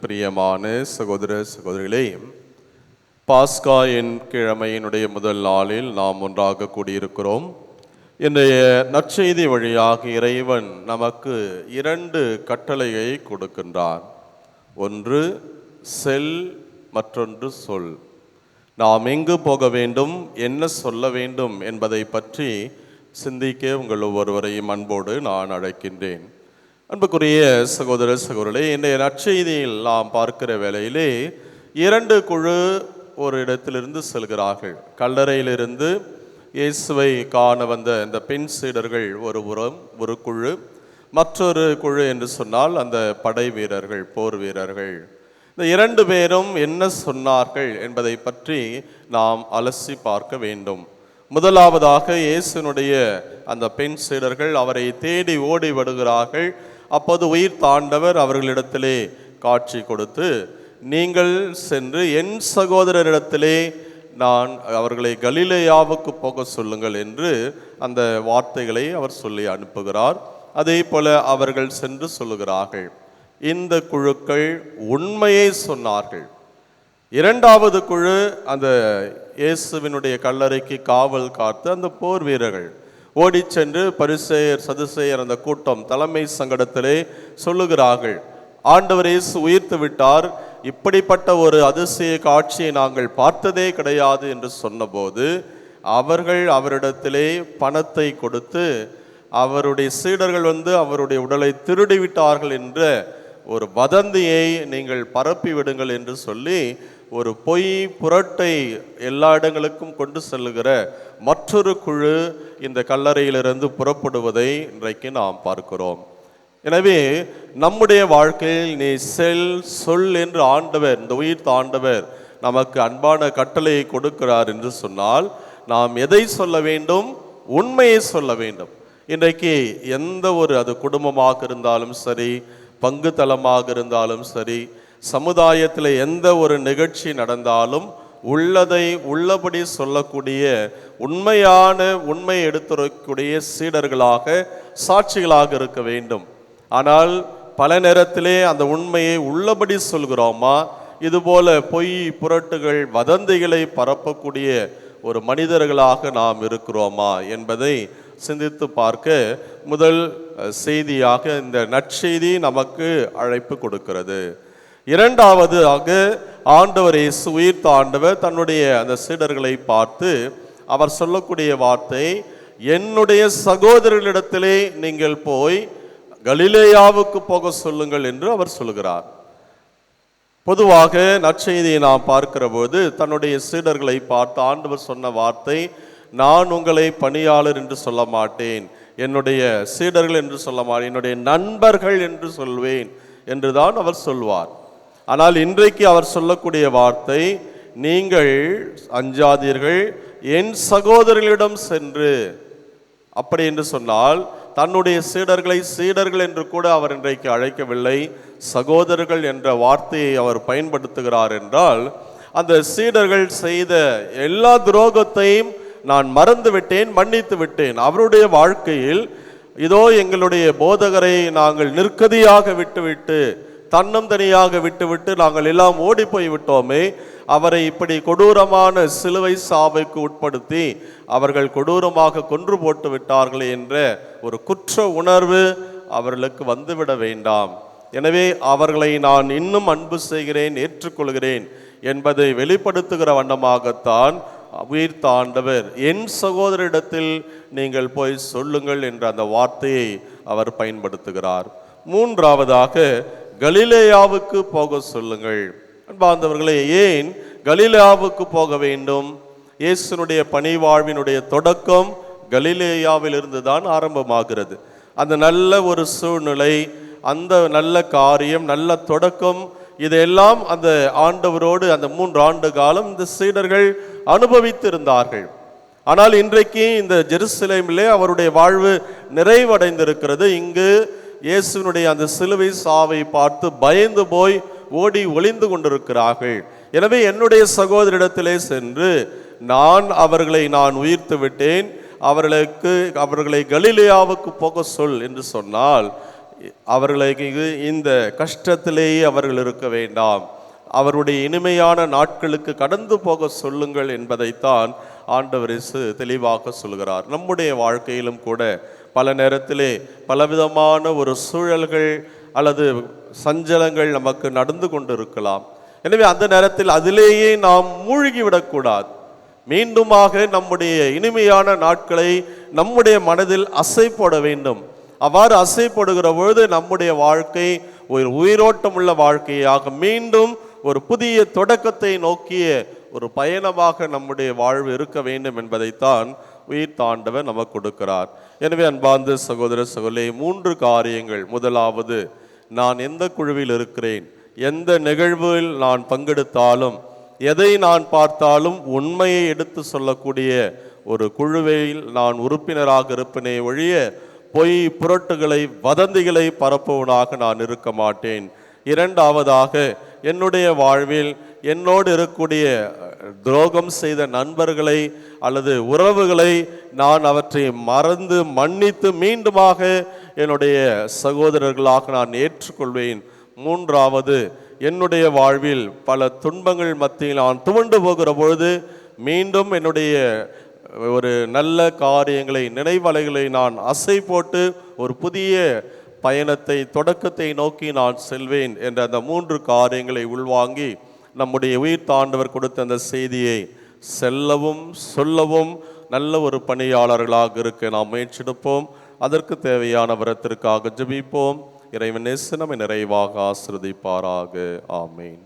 பிரியமான சகோதர சகோதரிகளே பாஸ்கா என் கிழமையினுடைய முதல் நாளில் நாம் ஒன்றாக கூடியிருக்கிறோம். இன்றைய நற்செய்தி வழியாக இறைவன் நமக்கு இரண்டு கட்டளையை கொடுக்கின்றான். ஒன்று செல் மற்றொன்று சொல். நாம் எங்கு போக வேண்டும் என்ன சொல்ல வேண்டும் என்பதை பற்றி சிந்திக்க உங்கள் ஒவ்வொருவரையும் அன்போடு நான் அழைக்கின்றேன். அன்புக்குரிய சகோதர சகோதரே இன்றைய நற்செய்தியில் நாம் பார்க்கிற வேளையிலே இரண்டு குழு ஒரு இடத்திலிருந்து செல்கிறார்கள். கல்லறையிலிருந்து இயேசுவை காண வந்த இந்த பெண் சீடர்கள் ஒரு உரம் ஒரு குழு. மற்றொரு குழு என்று சொன்னால் அந்த படை வீரர்கள் போர் வீரர்கள். இந்த இரண்டு பேரும் என்ன சொன்னார்கள் என்பதை பற்றி நாம் அலசி பார்க்க வேண்டும். முதலாவதாக இயேசுனுடைய அந்த பெண் சீடர்கள் அவரை தேடி ஓடி வருகிறார்கள். அப்போது உயிர் தாண்டவர் அவர்களிடத்திலே காட்சி கொடுத்து நீங்கள் சென்று என் சகோதரரிடத்திலே நான் அவர்களை கலிலேயாவுக்கு போக சொல்லுங்கள் என்று அந்த வார்த்தைகளை அவர் சொல்லி அனுப்புகிறார். அதே போல அவர்கள் சென்று சொல்லுகிறார்கள் இந்த குழுக்கள் உண்மையை சொன்னார்கள். இரண்டாவது குழு அந்த இயேசுவினுடைய கல்லறைக்கு காவல் காத்து அந்த போர் வீரர்கள் ஓடிச் சென்று பரிசெயர் சதுசேயர் அந்த கூட்டம் தலைமை சங்கடத்திலே சொல்லுகிறார்கள். ஆண்டவர் இயேசு உயிர்த்து விட்டார். இப்படிப்பட்ட ஒரு அதிசய காட்சியை நாங்கள் பார்த்ததே கிடையாது என்று சொன்னபோது அவர்கள் அவரிடத்திலே பணத்தை கொடுத்து அவருடைய சீடர்கள் வந்து அவருடைய உடலை திருடிவிட்டார்கள் என்ற ஒரு வதந்தியை நீங்கள் பரப்பி விடுங்கள் என்று சொல்லி ஒரு பொய் புரட்டை எல்லா இடங்களுக்கும் கொண்டு செல்லுகிற மற்றொரு குழு இந்த கல்லறையிலிருந்து புறப்படுவதை இன்றைக்கு நாம் பார்க்கிறோம். எனவே நம்முடைய வாழ்க்கையில் நீ செல் சொல் என்று ஆண்டவர் இந்த உயிர்த்த ஆண்டவர் நமக்கு அன்பான கட்டளையை கொடுக்கிறார் என்று சொன்னால் நாம் எதை சொல்ல வேண்டும்? உண்மையை சொல்ல வேண்டும். இன்றைக்கு எந்த ஒரு அது குடும்பமாக இருந்தாலும் சரி பங்கு தளமாக இருந்தாலும் சரி சமுதாயத்தில் எந்த ஒரு நிகழ்ச்சி நடந்தாலும் உள்ளதை உள்ளபடி சொல்லக்கூடிய உண்மையான உண்மை எடுத்துரைக்கூடிய சீடர்களாக சாட்சிகளாக இருக்க வேண்டும். ஆனால் பல நேரத்திலே அந்த உண்மையை உள்ளபடி சொல்கிறோமா? இதுபோல பொய் புரட்டுகள் வதந்திகளை பரப்பக்கூடிய ஒரு மனிதர்களாக நாம் இருக்கிறோமா? என்பதை சிந்தித்து பார்க்க முதல் செய்தியாக இந்த நற்செய்தி நமக்கு அழைப்பு கொடுக்கிறது. இரண்டாவது அங்கு ஆண்டவர் இயேசு உயிர்த்த ஆண்டவர் தன்னுடைய அந்த சீடர்களை பார்த்து அவர் சொல்லக்கூடிய வார்த்தை என்னுடைய சகோதரர்களிடத்திலே நீங்கள் போய் கலிலேயாவுக்கு போக சொல்லுங்கள் என்று அவர் சொல்லுகிறார். பொதுவாக நற்செய்தியை நாம் பார்க்கிற போது தன்னுடைய சீடர்களை பார்த்து ஆண்டவர் சொன்ன வார்த்தை நான் உங்களை பணியாளர் என்று சொல்ல மாட்டேன் என்னுடைய சீடர்கள் என்று சொல்ல மாட்டேன் என்னுடைய நண்பர்கள் என்று சொல்வேன் என்றுதான் அவர் சொல்வார். ஆனால் இன்றைக்கு அவர் சொல்லக்கூடிய வார்த்தை நீங்கள் அஞ்சாதீர்கள் என் சகோதரர்களிடம் சென்று. அப்படி என்று சொன்னால் தன்னுடைய சீடர்களை சீடர்கள் என்று கூட அவர் இன்றைக்கு அழைக்கவில்லை சகோதரர்கள் என்ற வார்த்தையை அவர் பயன்படுத்துகிறார் என்றால் அந்த சீடர்கள் செய்த எல்லா துரோகத்தையும் நான் மறந்து விட்டேன் மன்னித்து விட்டேன். அவருடைய வாழ்க்கையில் இதோ எங்களுடைய போதகரை நாங்கள் நிற்கதியாக விட்டுவிட்டு தன்னம் தனியாக விட்டுவிட்டு நாங்கள் எல்லாம் ஓடி போய் விட்டோமே அவரை இப்படி கொடூரமான சிலுவை சாவைக்கு உட்படுத்தி அவர்கள் கொடூரமாக கொன்று போட்டு விட்டார்களே என்ற ஒரு குற்ற உணர்வு அவர்களுக்கு வந்துவிட வேண்டாம். எனவே அவர்களை நான் இன்னும் அன்பு செய்கிறேன் ஏற்றுக்கொள்கிறேன் என்பதை வெளிப்படுத்துகிற வண்ணமாகத்தான் உயிர் தாண்டவர். என் சகோதரிடத்தில் நீங்கள் போய் சொல்லுங்கள் என்ற அந்த வார்த்தையை அவர் பயன்படுத்துகிறார். மூன்றாவதாக கலிலேயாவுக்கு போக சொல்லுங்கள். அன்பார்ந்தவர்களே ஏன் கலிலேயாவுக்கு போக வேண்டும்? இயேசுனுடைய பணிவாழ்வினுடைய தொடக்கம் கலிலேயாவிலிருந்து தான் ஆரம்பமாகிறது. அந்த நல்ல ஒரு சூழ்நிலை அந்த நல்ல காரியம் நல்ல தொடக்கம் இதையெல்லாம் அந்த ஆண்டவரோடு அந்த மூன்று ஆண்டு காலம் இந்த சீடர்கள் அனுபவித்திருந்தார்கள். ஆனால் இன்றைக்கு இந்த ஜெருசலேமிலே அவருடைய வாழ்வு நிறைவடைந்திருக்கிறது. இங்கு இயேசுவினுடைய அந்த சிலுவை சாவை பார்த்து பயந்து போய் ஓடி ஒளிந்து கொண்டிருக்கிறார்கள். எனவே என்னுடைய சகோதரிடத்திலே சென்று நான் அவர்களை நான் உயிர்த்து விட்டேன் அவர்களுக்கு அவர்களை கலிலேயாவுக்கு போக சொல் என்று சொன்னால் அவர்களுக்கு இந்த கஷ்டத்திலேயே அவர்கள் இருக்க வேண்டாம். அவருடைய இனிமையான நாட்களுக்கு கடந்து போக சொல்லுங்கள் என்பதைத்தான் ஆண்டவர் தெளிவாக சொல்கிறார். நம்முடைய வாழ்க்கையிலும் கூட பல நேரத்திலே பலவிதமான ஒரு சூழல்கள் அல்லது சஞ்சலங்கள் நமக்கு நடந்து கொண்டிருக்கலாம். எனவே அந்த நேரத்தில் அதிலேயே நாம் மூழ்கிவிடக்கூடாது மீண்டுமாக நம்முடைய இனிமையான நாட்களை நம்முடைய மனதில் அசை போட வேண்டும். அவ்வாறு அசை போடுகிற பொழுது நம்முடைய வாழ்க்கை ஒரு உயிரோட்டமுள்ள வாழ்க்கையாக மீண்டும் ஒரு புதிய தொடக்கத்தை நோக்கிய ஒரு பயணமாக நம்முடைய வாழ்வு இருக்க வேண்டும் என்பதைத்தான் உயிர் தாண்டவர் நமக்கு கொடுக்கிறார். எனவே அன்பார்ந்த சகோதர சகோதரி மூன்று காரியங்கள். முதலாவது நான் எந்த குழுவில் இருக்கிறேன்? எந்த நிகழ்வில் நான் பங்கெடுத்தாலும் எதை நான் பார்த்தாலும் உண்மையை எடுத்து சொல்லக்கூடிய ஒரு குழுவையில் நான் உறுப்பினராக இருப்பினே ஒழிய பொய் புரட்டுகளை வதந்திகளை பரப்புவனாக நான் இருக்க மாட்டேன். இரண்டாவதாக என்னுடைய வாழ்வில் என்னோடு இருக்கக்கூடிய துரோகம் செய்த நண்பர்களை அல்லது உறவுகளை நான் அவற்றை மறந்து மன்னித்து மீண்டுமாக என்னுடைய சகோதரர்களாக நான் ஏற்றுக்கொள்வேன். மூன்றாவது என்னுடைய வாழ்வில் பல துன்பங்கள் மத்தியில் நான் துவண்டு போகிற பொழுது மீண்டும் என்னுடைய ஒரு நல்ல காரியங்களை நினைவலைகளை நான் அசை போட்டு ஒரு புதிய பயணத்தை தொடக்கத்தை நோக்கி நான் செல்வேன் என்ற அந்த மூன்று காரியங்களை உள்வாங்கி நம்முடைய உயிர் தாண்டவர் கொடுத்த அந்த செய்தியை செல்லவும் சொல்லவும் நல்ல ஒரு பணியாளர்களாக இருக்க நாம் முயற்சிடுப்போம் அதற்கு தேவையான வரத்திற்காக ஜபிப்போம். இறைவன் நேசு நம்மை நிறைவாக ஆசிரதிப்பாராக ஆமேன்.